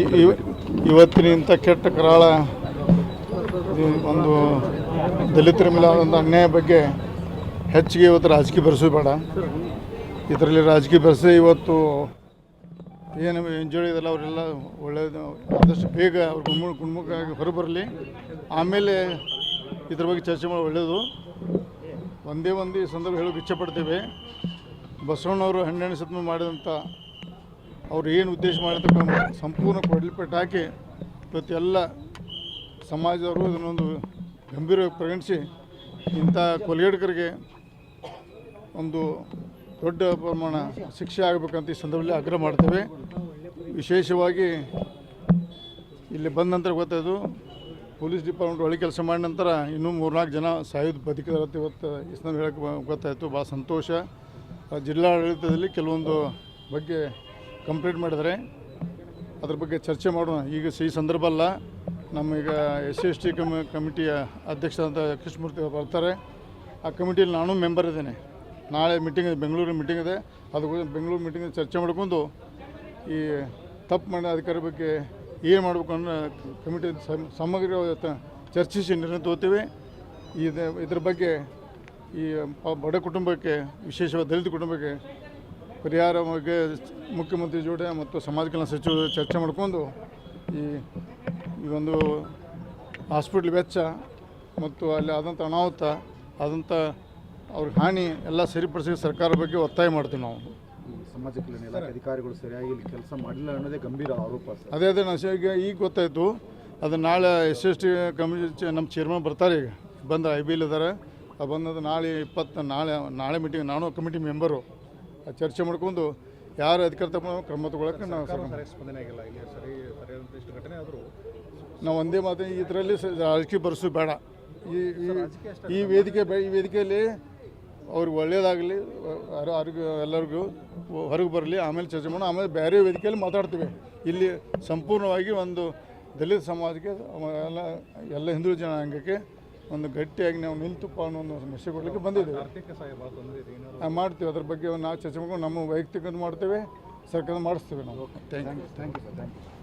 E- ಇವ- ಇವತ್ತಿನ ಕೆಟ್ಟ ಕರಾಳ ಒಂದು ದಲಿತರ ಮೇಲೆ ಒಂದು ಅನ್ಯಾಯ ಬಗ್ಗೆ ಹೆಚ್ಚಿಗೆ ಇವತ್ತು ರಾಜಕೀಯ ಬೆರೆಸೋದು ಬೇಡ. ಇದರಲ್ಲಿ ರಾಜಕೀಯ ಬೆರೆಸಿ ಇವತ್ತು ಏನು ಎಂಜಾಯ್ ಇದೆಲ್ಲ ಅವರೆಲ್ಲ ಒಳ್ಳೆಯದು ಆದಷ್ಟು ಬೇಗ ಅವ್ರು ಗುಣಮುಖ ಗುಣ್ಮುಖವಾಗಿ ಹೊರಬರಲಿ. ಆಮೇಲೆ ಇದ್ರ ಬಗ್ಗೆ ಚರ್ಚೆ ಮಾಡಿ ಒಳ್ಳೆಯದು ಒಂದೇ ಒಂದು ಸಂದರ್ಭ ಹೇಳೋಕೆ ಇಚ್ಛೆಪಡ್ತೇವೆ ಬಸವಣ್ಣವರು ಹನ್ನೆರಡು ಸತ್ಮ ಮಾಡಿದಂಥ ಅವ್ರು ಏನು ಉದ್ದೇಶ ಮಾಡಿರ್ತಕ್ಕಂಥ ಸಂಪೂರ್ಣ ಕೊಡಲಿಪಟ್ಟು ಹಾಕಿ ಇವತ್ತು ಎಲ್ಲ ಸಮಾಜದವರು ಇದನ್ನೊಂದು ಗಂಭೀರವಾಗಿ ಪರಿಗಣಿಸಿ ಇಂಥ ಕೊಲೆಗಡಕರಿಗೆ ಒಂದು ದೊಡ್ಡ ಪ್ರಮಾಣ ಶಿಕ್ಷೆ ಆಗಬೇಕಂತ ಈ ಸಂದರ್ಭದಲ್ಲಿ ಆಗ್ರಹ ಮಾಡ್ತೇವೆ. ವಿಶೇಷವಾಗಿ ಇಲ್ಲಿ ಬಂದ ನಂತರ ಗೊತ್ತಾಯಿತು, ಪೊಲೀಸ್ ಡಿಪಾರ್ಟ್ಮೆಂಟ್ ಒಳಗೆ ಕೆಲಸ ಮಾಡಿದ ನಂತರ ಇನ್ನೂ ಮೂರ್ನಾಲ್ಕು ಜನ ಸಾಯೋದು ಬದುಕಿದಾರತ್ತೆ ಇವತ್ತು ಈ ಸಂದರ್ಭ ಹೇಳಕ್ಕೆ ಗೊತ್ತಾಯಿತು. ಭಾಳ ಸಂತೋಷ. ಜಿಲ್ಲಾಡಳಿತದಲ್ಲಿ ಕೆಲವೊಂದು ಬಗ್ಗೆ ಕಂಪ್ಲೇಂಟ್ ಮಾಡಿದರೆ ಅದ್ರ ಬಗ್ಗೆ ಚರ್ಚೆ ಮಾಡೋಣ. ಈಗ ಈ ಸಂದರ್ಭ ಅಲ್ಲ. ನಮ್ಮೀಗ ಎಸ್ ಸಿ ಎಸ್ ಟಿ ಕಮಿ, ಕಮಿಟಿಯ ಅಧ್ಯಕ್ಷರಾದಂಥ ಕೃಷ್ಣಮೂರ್ತಿ ಅವರು ಬರ್ತಾರೆ. ಆ ಕಮಿಟಿಯಲ್ಲಿ ನಾನು ಮೆಂಬರ್ ಇದ್ದೇನೆ. ನಾಳೆ ಮೀಟಿಂಗ್ ಇದೆ ಬೆಂಗಳೂರಿನ ಮೀಟಿಂಗ್ ಇದೆ. ಅದು ಬೆಂಗಳೂರು ಮೀಟಿಂಗ್ ಚರ್ಚೆ ಮಾಡ್ಕೊಂಡು ಈ ತಪ್ಪು ಮಾಡಿದ ಅಧಿಕಾರಿ ಬಗ್ಗೆ ಏನು ಮಾಡಬೇಕು ಅನ್ನೋ ಕಮಿಟಿ ಸಮಗ್ರ ಚರ್ಚಿಸಿ ನಿರ್ಣಯ ತಗೋತೀವಿ. ಇದು, ಇದ್ರ ಬಗ್ಗೆ ಈ ಬಡ ಕುಟುಂಬಕ್ಕೆ ವಿಶೇಷವಾದ ದಲಿತ ಕುಟುಂಬಕ್ಕೆ ಪರಿಹಾರ ಬಗ್ಗೆ ಮುಖ್ಯಮಂತ್ರಿ ಜೋಡೆ ಮತ್ತು ಸಮಾಜ ಕಲ್ಯಾಣ ಸಚಿವರು ಚರ್ಚೆ ಮಾಡಿಕೊಂಡು ಈ ಈ ಒಂದು ಹಾಸ್ಪಿಟ್ಲ್ ವೆಚ್ಚ ಮತ್ತು ಅಲ್ಲಿ ಆದಂಥ ಅನಾಹುತ ಆದಂಥ ಅವ್ರ ಹಾನಿ ಎಲ್ಲ ಸರಿಪಡಿಸಿ ಸರ್ಕಾರ ಬಗ್ಗೆ ಒತ್ತಾಯ ಮಾಡ್ತೀವಿ ನಾವು. ಸಮಾಜ ಕಲ್ಯಾಣ ಇಲಾಖೆ ಅಧಿಕಾರಿಗಳು ಸರಿಯಾಗಿ ಇಲ್ಲಿ ಕೆಲಸ ಮಾಡಿಲ್ಲ ಅನ್ನೋದೇ ಗಂಭೀರ ಆರೋಪ ಸರ್. ಅದೇ ಅದೇ ನಾನು ಈಗ ಈಗ ಗೊತ್ತಾಯಿತು. ಅದು ನಾಳೆ ಎಸ್ ಎಸ್ ಟಿ ಕಮಿಟಿ ನಮ್ಮ ಚೇರ್ಮನ್ ಬರ್ತಾರೆ ಈಗ. ಬಂದ ಐ ಬಿ ಎಲ್ ಇದ್ದಾರೆ ಬಂದದ್ದು ನಾಳೆ ಇಪ್ಪತ್ತು ನಾಳೆ ನಾಳೆ ಮೀಟಿಂಗ್ ನಾನು ಕಮಿಟಿ ಮೆಂಬರು ಚರ್ಚೆ ಮಾಡ್ಕೊಂಡು ಯಾರು ಅಧಿಕೃತ ತಗೊಂಡು ಕ್ರಮ ತಗೊಳಕ್ಕೆ ನಾವು ಸರ್. ಸ್ಪಂದನೆ ಆಗಿಲ್ಲ. ಇಲ್ಲಿ ಸರಿ ಸರಿಯಾದಂಥ ಇಷ್ಟು ಘಟನೆ ಆದರೂ ನಾವು ಒಂದೇ ಮಾತು ಇದರಲ್ಲಿ ರಾಜಕೀಯ ಬರೆಸು ಬೇಡ. ಈ ಈ- ವೇದಿಕೆ ಈ ವೇದಿಕೆಯಲ್ಲಿ ಅವ್ರಿಗೆ ಒಳ್ಳೇದಾಗಲಿ ಅವ್ರಿಗೂ ಎಲ್ಲರಿಗೂ ಹೊರಗೆ ಬರಲಿ ಆಮೇಲೆ ಚರ್ಚೆ ಮಾಡೋಣ. ಆಮೇಲೆ ಬೇರೆ ವೇದಿಕೆಯಲ್ಲಿ ಮಾತಾಡ್ತೀವಿ. ಇಲ್ಲಿ ಸಂಪೂರ್ಣವಾಗಿ ಒಂದು ದಲಿತ ಸಮಾಜಕ್ಕೆ ಎಲ್ಲ ಎಲ್ಲ ಹಿಂದೂ ಜನಾಂಗಕ್ಕೆ ಒಂದು ಗಟ್ಟಿಯಾಗಿ ನಾವು ನಿಲ್ತುಪ್ಪ ಅನ್ನೋ ಒಂದು ಮೆಸೇಜ್ ಕೊಡಲಿಕ್ಕೆ ಬಂದಿದ್ದೇವೆ. ಮಾಡ್ತೀವಿ. ಅದ್ರ ಬಗ್ಗೆ ನಾವು ಚರ್ಚೆ ಮಾಡ್ಕೊಂಡು ನಮ್ಮ ವೈಯಕ್ತಿಕ ಮಾಡ್ತೇವೆ ಸರ್ಕಾರ ಮಾಡಿಸ್ತೇವೆ ನಾವು. Thank you thank you sir thank you